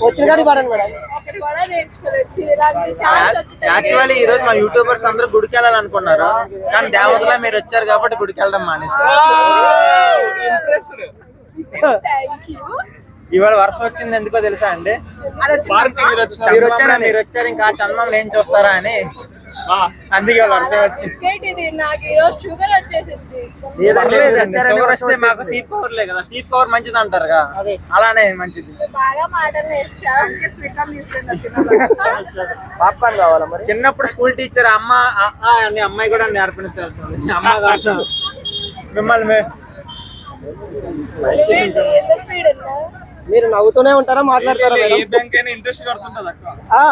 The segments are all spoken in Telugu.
వచ్చిన కానీ పడండి మేడం. యాక్చువల్లీ ఈ రోజు మా యూట్యూబర్స్ అందరూ గుడికి వెళ్ళాలనుకున్నారు. కానీ దేవతలా మీరు వచ్చారు కాబట్టి గుడికి వెళ్ళడం మానేసి ఇవాళ వర్షం వచ్చింది ఎందుకో తెలుసా అండి? మీరు వచ్చిన మీరు వచ్చారా? మీరు వచ్చారు ఇంకా చందనం ఏం చూస్తారా అని. అందుకే వర్షం వచ్చింది బిస్కెట్ ఇది నాకు ఈరోజు షుగర్ వచ్చేసింది. పర్లేదండి, షుగర్ వస్తే మాకు తీపి కవర్లే కదా తీపి కవర్ మంచిది అంటారుగా అలానే మంచిది. బాగా మాటలు నేర్చా పాప్కార్న్ కావాలా మరి? చిన్నప్పుడు స్కూల్ టీచర్ అమ్మ అని అమ్మాయి కూడా నేర్పించాల్సింది అమ్మ కాదు మిమ్మల్ని స్పీడ్ మీరు నవ్వుతూనే ఉంటారా మాట్లాడతారా ఏ బ్యాంక్ అయినా ఇంట్రెస్ట్ కడుతుంటది అక్క? ఆ,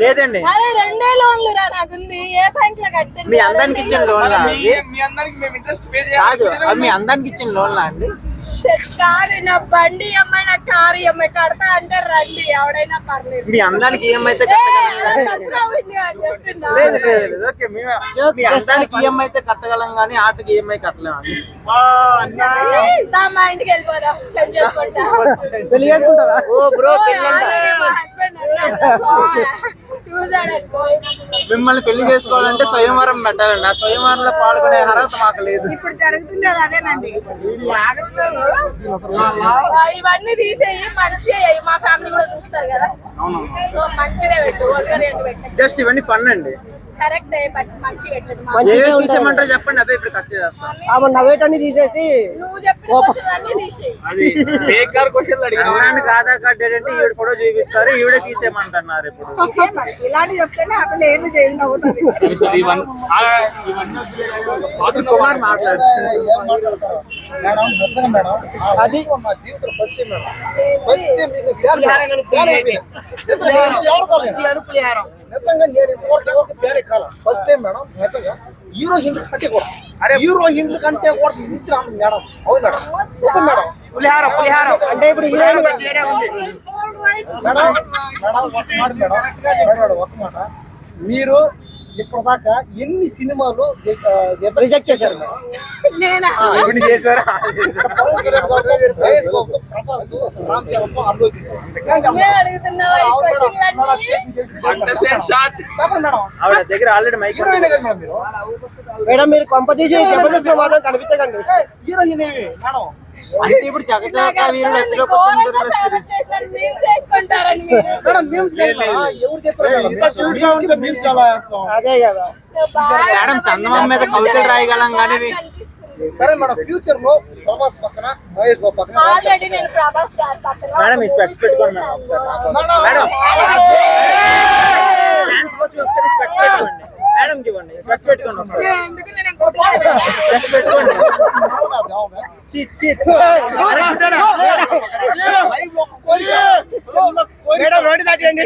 లేదండి. అరే రెండే లోన్లు రా నాకుంది. ఏ బ్యాంక్లో కట్టింది? మీ అందరికి ఇచ్చిన లోన్లా మీ- మీ అందరికి మేము ఇంట్రెస్ట్ పే కాదు చేయాలి అది మీ అందరికి ఇచ్చిన లోన్లా అండి? కాదు నా బండి అమ్మాయి నా కారు అమ్మాయి కడతా అంటే రండి ఎవడైనా పర్లేదు. మీ అందరికి ఈఎంఐ అయితే ఏ, కట్టగలం తప్పుగా ఉంది కదా, just నా- లేదు లేదు లేదు. ఓకే మేము మీ అందరికి ఈఎంఐ అయితే కట్టగలం కానీ ఆటకి ఈఎంఐ కట్టలేము మా ఇంటికి వెళ్ళిపోదాం పెళ్ళి చేసుకుంటా. పెళ్ళి చేసుకుంటారా? ఓ బ్రో ఓ, మిమ్మల్ని పెళ్ళి చేసుకోవాలంటే స్వయంవరం పెట్టాలండి. ఆ స్వయంవరంలో పాల్గొనే అర్హత మాకు లేదు. ఇప్పుడు జరుగుతుండేది అదేనండి. ఇవన్నీ తీసేయి వేయి. మా ఫ్యామిలీ కూడా చూస్తారు కదా. సో మంచిదే పెట్టు జస్ట్ ఇవన్నీ ఫన్ అండి కరెక్ట్ మంచి ఏమేమి. తీసేయమంటారో చెప్పండి అవే ఇప్పుడు ఖర్చు చేస్తాం ఆమె నవ్వేటన్ని తీసేసి నువ్వు చెప్పిన క్వశ్చన్ అన్ని తీసేయి. అది ఫేక్ కార్ క్వశ్చన్లు అడిగిన. పిల్లానికి ఆధార్ కార్డు ఏంటంటే ఈవిడ ఫోటో చూపిస్తారు ఈవిడే తీసేయమంటున్నారు ఇప్పుడు. ఇలాంటి చెప్తేనే ఆ పిల్ల ఏమి చేయండి. ఇప్పుడు కుమార్ అది నా జీవితంలో first time madam. First time మీకు ఫ్యాన్. ఫ్యాన్ అయిపోయింది. ఎవరు కాలేదు. నిజంగా నేను ఇంతవరకు ఎవరికి ఫ్యాన్ ఎక్కాల ఫస్ట్ టైం మేడం నిజంగా. హీరో హింద్ కంటే కూడా? హీరో హింద్ కంటే కూడా మించిన మేడం. అవును మేడం. నిజం మేడం. పులిహారం పులిహారం. అంటే ఇప్పుడు హీరోయిన్ మేడం మేడం ఒక మాట మేడం. ఒక మాట. మీరు ఇప్పటిదాకా ఎన్ని సినిమాలు రిజెక్ట్ చేశారు. చెప్పండి. మేడం. దగ్గర ఆల్రెడీ మైక్ హీరోయిన్ కదా మేడం మీరు? మేడం మీరు కొంప తీసి జబర్దస్త్ మాత్రం కనిపించకండి హీరోయిన్ ఏమి మేడం అంటే ఇప్పుడు చేసుకుంటారని మీరు. మేడం మీమ్స్ ఎవరు చెప్పారు మీమ్స్ ఎలా వేస్తాం అదే కదా. మేడం చందమామ మీద కవితలు రాయగలం కానీ సరే మేడం ఫ్యూచర్లో ప్రభాస్ పక్కన మహేష్ బాబు పక్కన రామ్ ఆల్రెడీ నేను ప్రభాస్ గారి పక్కన మేడం పెట్టుకోండి మేడం ఒకసారి. మేడం మేడం ఇవ్వండి స్పెక్స్ పెట్టుకోండి స్పెక్స్ పెట్టుకోండి. మేడం రోడ్డు దాటియండి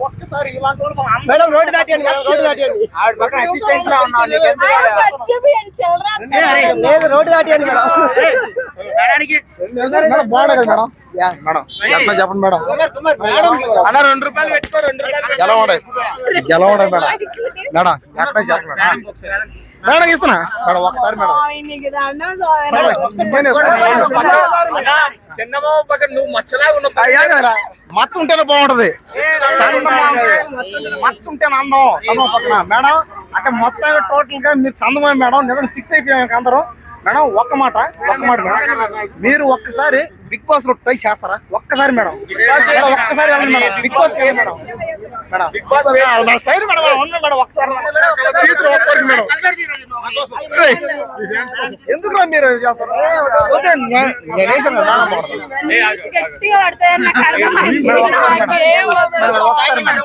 ఒక్కసారి ఇలాంటి మేడం రోడ్డు దాటియండి రోడ్డు దాటియండి ఆవిడ పక్కన అసిస్టెంట్ ఉన్నావు లేదు రోడ్డు దాటియండి మేడం మేడం చెప్పండి మేడం? అన్న రెండు రూపాయలు పెట్టుకో రెండు రూపాయలు ఎలా ఉండే ఎలా ఉండే మేడం. మేడం ఎక్కడ చెప్పండి మేడం. ఒకసారి మేడం ఇస్తున్నా? మేడం ఒకసారి మేడం. పక్కన నువ్వు మచ్చలాగా ఉన్నావు మచ్చ ఉంటేనే బాగుంటది. మచ్చ ఉంటేనే అందం. పక్కన. మేడం అంటే మొత్తంగా టోటల్గా మీరు చందమామ మేడం నిజంగా ఫిక్స్ అయిపోయాం అందరం మేడం ఒక్క మాట ఒక్క మాట మీరు ఒక్కసారి బిగ్ బాస్లో ట్రై చేస్తారా? ఒక్కసారి మేడం. ఒక్కసారి వెళ్ళండి madam. Big boss madam. Madam నా స్టైల్ మేడం మేడం ఒక్కసారి. చేతులు ఒక్కరికి మేడం. ఎందుకు మీరు చేస్తారు? ఒకసారి మేడం. నాకేం వద్దు. మేడం, ఒకసారి మేడం.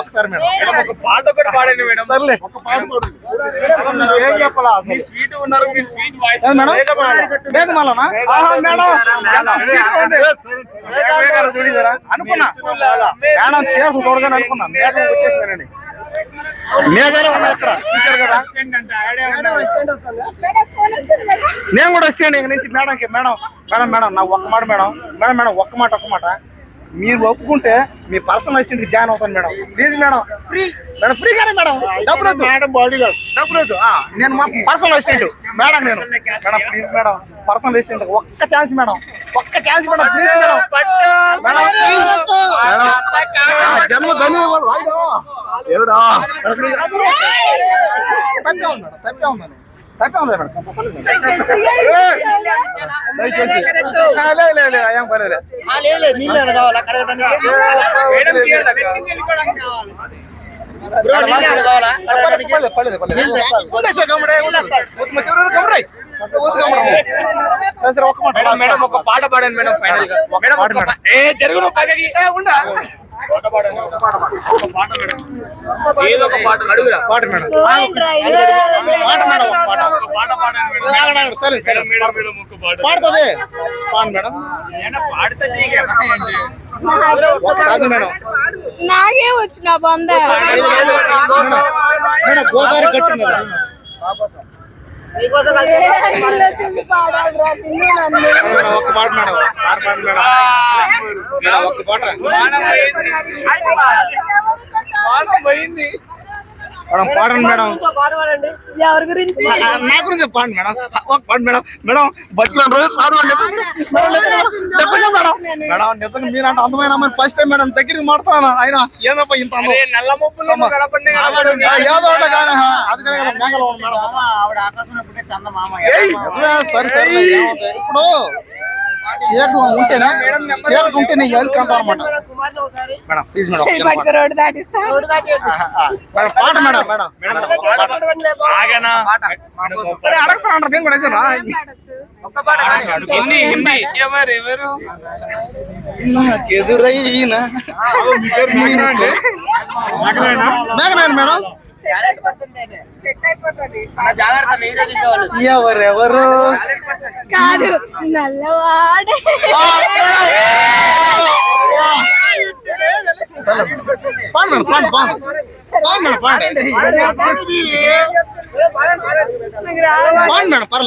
ఒకసారి మేడం. ఒక పాట ఒకటి పాడండి మేడం. సర్లే. ఒక పాట పాడు. ఏం చెప్పాలా? మీ స్వీట్ ఉన్నారు మీ స్వీట్ వాయిస్ ఏది మేడం? మేఘమాలనా? ఆహా మేడం. ఎంత sweet గా ఉంది. అనుకున్నా. మేడం చేసి చూడగానే అనుకున్నా. మేఘం వచ్చేసిందండి మేఘాలే ఉన్నాయి ఇక్కడ కదా? నేను కూడా వస్తాను ఇంక నుంచి మేడంకి. మేడం మేడం మేడం నా ఒక్క మాట మేడం. మేడం మేడం ఒక్క మాట ఒక్క మాట. మీరు ఒప్పుకుంటే మీ పర్సనల్ అసిస్టెంట్కి జాయిన్ అవుతాను madam. Please madam. Free madam ఫ్రీగానే మేడం. డబ్బులు వద్దు. మేడం బాడీ డబ్బులు వద్దు. ఆ, నేను మా పర్సనల్ అసిస్టెంట్ మేడం నేను. Madam please madam. Personal assistant ఒక్క ఛాన్స్ మేడం. ఒక్క chance madam. Please madam madam. జన్మ ధన్యవాదాలు ఎవడా తప్పే ఉంది మేడం తప్పే ఉందని తప్పే ఉంది మేడం. దయచేసి. లేదు. ఏం పర్లేదు పర్లేదు ఉండే సార్ మాట మేడం ఒక పాట పాడండి మేడం ఫైనల్గా మేడం పాట ఒక మేడం. పా- ఏ జరుగు నువ్వు పక్కకి ఏ ఉండా పాట పాడండి ఒక పాట పాడండి. ఒక పాట మేడం ఏదో ఒక పాట అడుగురా పాట మేడం పాట మేడం ఒక పాట ఒక పాట పాడండి మేడం ఆగండి, ఆగండి, సరే సరే మేడం మేడం ఒక పాట పాడుతుంది పాడు మేడం ఒకసారి మేడం నాకే వచ్చిన బంద మేడం గోదావరి చూసి ఒక్క పాట మేడం. పాట పాడు మేడం ఒక్క పాట. పోయింది. మేడం పాడండి మేడం. ఎవరి గురించి? నా గురించి పాడు మేడం. ఒక పాడు మేడం. మేడం బతికిన రోజు సార్ మేడం నిజంగా మేడం. మేడం నిజంగా మీరంటే అందమైన అమ్మాయి ఫస్ట్ టైం మేడం దగ్గరికి మాడుతున్నాను ఆయన ఏదప్ప ఇంత నల్ల ముప్పులు ఏదో ఒకటి కానీ అది కానీ కదా మేఘలో మేడం. ఆవిడ చందమామ. నిజమే, సరే సరే ఇప్పుడు చీకటి ఉంటేనే? చీకటి ఉంటేనే ఎలుక అంత అనమాట మేడం ప్లీజ్ మేడం దాటిస్తా. మేడం పాట మేడం మేడం. మేడం ఆగనా? అరే, అడుగుతాను నేను కూడా ఇదేనా? హిందీ హిందీ. ఎవరు ఎవరు నాకెదురైన మేఘనాయన మేడం? సెట్ అయిపోతుంది. ఎవరెవరు కాదు నల్లవాడే. పాడు మేడం పాడు పాడు. పాడు పర్లేదు